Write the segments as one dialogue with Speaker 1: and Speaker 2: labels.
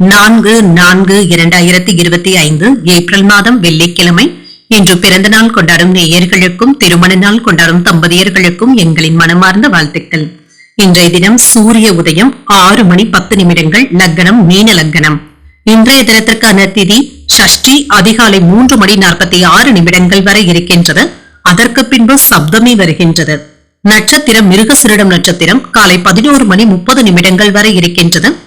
Speaker 1: நான்கு நான்கு இரண்டாயிரத்தி இருபத்தி ஐந்து ஏப்ரல் மாதம் வெள்ளிக்கிழமை. இன்று பிறந்த நாள் கொண்டாடும் நேயர்களுக்கும் திருமண நாள் கொண்டாடும் தம்பதியர்களுக்கும் எங்களின் மனமார்ந்த வாழ்த்துக்கள். இன்றைய தினம் சூரிய உதயம் ஆறு மணி பத்து நிமிடங்கள் லக்னம் மீன லக்னம். இன்றைய தினத்திற்கான திதி ஷஷ்டி அதிகாலை மூன்று மணி நாற்பத்தி ஆறு நிமிடங்கள் வரை இருக்கின்றது. அதற்கு பின்பு சப்தமே வருகின்றது. நட்சத்திரம் மிருகசிரிடம் நட்சத்திரம் காலை பதினோரு மணி முப்பது நிமிடங்கள் வரை இருக்கின்றது.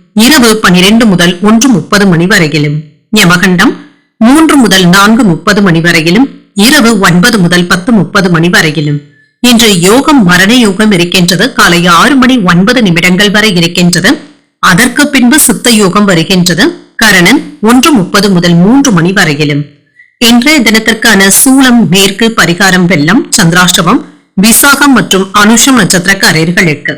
Speaker 1: இரவு பனிரெண்டு முதல் ஒன்று முப்பது மணி வரையிலும். யமகண்டம் மூன்று முதல் நான்கு முப்பது மணி வரையிலும் இரவு ஒன்பது முதல் பத்து முப்பது மணி வரையிலும். இன்று யோகம் மரண யோகம் இருக்கின்றது. காலை ஆறு மணி ஒன்பது நிமிடங்கள் வரை இருக்கின்றது. அதற்கு பின்பு சித்த யோகம் வருகின்றது. கரணன் ஒன்று முப்பது முதல் மூன்று மணி வரையிலும். இன்றைய தினத்திற்கான சூளம் மேற்கு பரிகாரம் வெள்ளம் சந்திராஷ்டமம் விசாகம் மற்றும் அனுஷம் நட்சத்திரக்காரர்களுக்கு.